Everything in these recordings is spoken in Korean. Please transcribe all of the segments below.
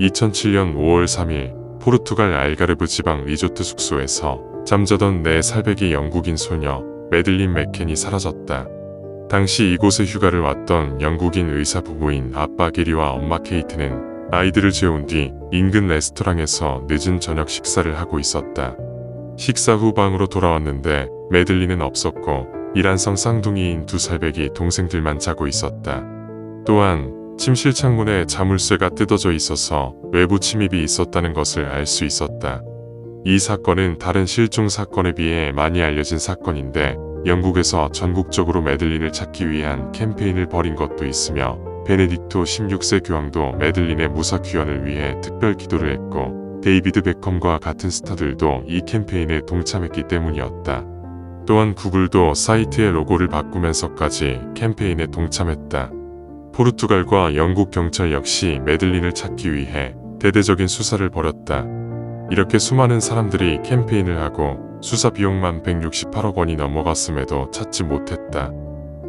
2007년 5월 3일 포르투갈 알가르브 지방 리조트 숙소에서 잠자던 네 살배기 영국인 소녀 메들린 맥켄이 사라졌다. 당시 이곳에 휴가를 왔던 영국인 의사 부부인 아빠 게리와 엄마 케이트는 아이들을 재운 뒤 인근 레스토랑에서 늦은 저녁 식사를 하고 있었다. 식사 후 방으로 돌아왔는데 메들린은 없었고 이란성 쌍둥이인 두 살배기 동생들만 자고 있었다. 또한 침실 창문에 자물쇠가 뜯어져 있어서 외부 침입이 있었다는 것을 알 수 있었다. 이 사건은 다른 실종 사건에 비해 많이 알려진 사건인데 영국에서 전국적으로 메들린을 찾기 위한 캠페인을 벌인 것도 있으며 베네딕토 16세 교황도 메들린의 무사 귀환을 위해 특별 기도를 했고 데이비드 베컴과 같은 스타들도 이 캠페인에 동참했기 때문이었다. 또한 구글도 사이트의 로고를 바꾸면서까지 캠페인에 동참했다. 포르투갈과 영국 경찰 역시 메들린을 찾기 위해 대대적인 수사를 벌였다. 이렇게 수많은 사람들이 캠페인을 하고 수사 비용만 168억 원이 넘어갔음에도 찾지 못했다.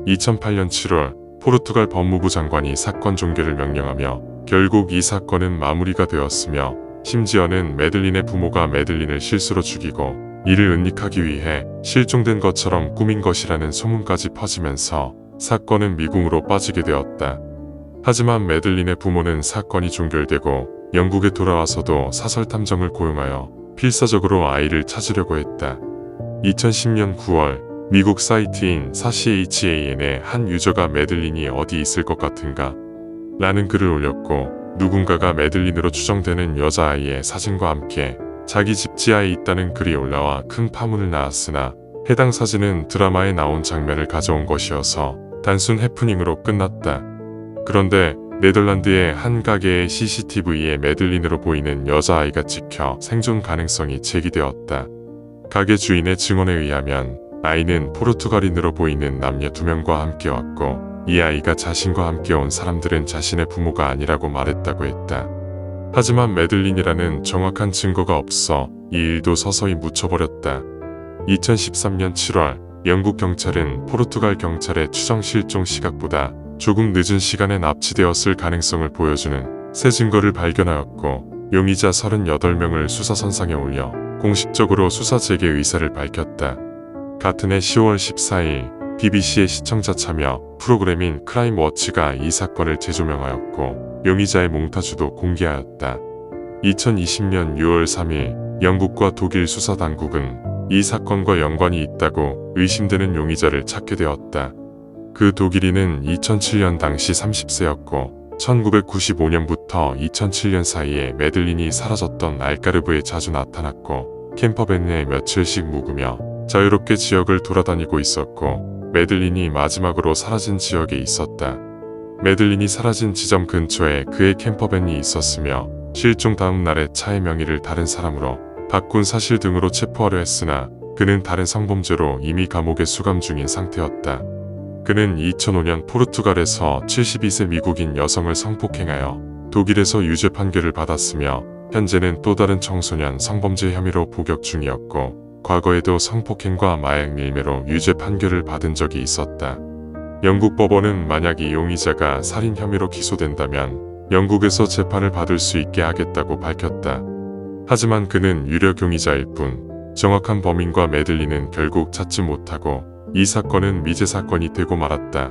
2008년 7월 포르투갈 법무부 장관이 사건 종결을 명령하며 결국 이 사건은 마무리가 되었으며 심지어는 메들린의 부모가 메들린을 실수로 죽이고 이를 은닉하기 위해 실종된 것처럼 꾸민 것이라는 소문까지 퍼지면서 사건은 미궁으로 빠지게 되었다. 하지만 메들린의 부모는 사건이 종결되고 영국에 돌아와서도 사설 탐정을 고용하여 필사적으로 아이를 찾으려고 했다. 2010년 9월 미국 사이트인 사시HAN의 한 유저가 메들린이 어디 있을 것 같은가? 라는 글을 올렸고 누군가가 메들린으로 추정되는 여자아이의 사진과 함께 자기 집 지하에 있다는 글이 올라와 큰 파문을 낳았으나 해당 사진은 드라마에 나온 장면을 가져온 것이어서 단순 해프닝으로 끝났다. 그런데 네덜란드의 한 가게의 CCTV에 메들린으로 보이는 여자아이가 찍혀 생존 가능성이 제기되었다. 가게 주인의 증언에 의하면 아이는 포르투갈인으로 보이는 남녀 두 명과 함께 왔고 이 아이가 자신과 함께 온 사람들은 자신의 부모가 아니라고 말했다고 했다. 하지만 메들린이라는 정확한 증거가 없어 이 일도 서서히 묻혀버렸다. 2013년 7월 영국 경찰은 포르투갈 경찰의 추정 실종 시각보다 조금 늦은 시간에 납치되었을 가능성을 보여주는 새 증거를 발견하였고 용의자 38명을 수사선상에 올려 공식적으로 수사 재개 의사를 밝혔다. 같은 해 10월 14일 BBC의 시청자 참여 프로그램인 크라임 워치가 이 사건을 재조명하였고 용의자의 몽타주도 공개하였다. 2020년 6월 3일 영국과 독일 수사 당국은 이 사건과 연관이 있다고 의심되는 용의자를 찾게 되었다. 그 독일인은 2007년 당시 30세였고 1995년부터 2007년 사이에 메들린이 사라졌던 알까르브에 자주 나타났고 캠퍼밴에 며칠씩 묵으며 자유롭게 지역을 돌아다니고 있었고 메들린이 마지막으로 사라진 지역에 있었다. 메들린이 사라진 지점 근처에 그의 캠퍼밴이 있었으며 실종 다음 날에 차의 명의를 다른 사람으로 바꾼 사실 등으로 체포하려 했으나 그는 다른 성범죄로 이미 감옥에 수감 중인 상태였다. 그는 2005년 포르투갈에서 72세 미국인 여성을 성폭행하여 독일에서 유죄 판결을 받았으며 현재는 또 다른 청소년 성범죄 혐의로 복역 중이었고 과거에도 성폭행과 마약 밀매로 유죄 판결을 받은 적이 있었다. 영국 법원은 만약 이 용의자가 살인 혐의로 기소된다면 영국에서 재판을 받을 수 있게 하겠다고 밝혔다. 하지만 그는 유력 용의자일 뿐 정확한 범인과 메들리는 결국 찾지 못하고 이 사건은 미제 사건이 되고 말았다.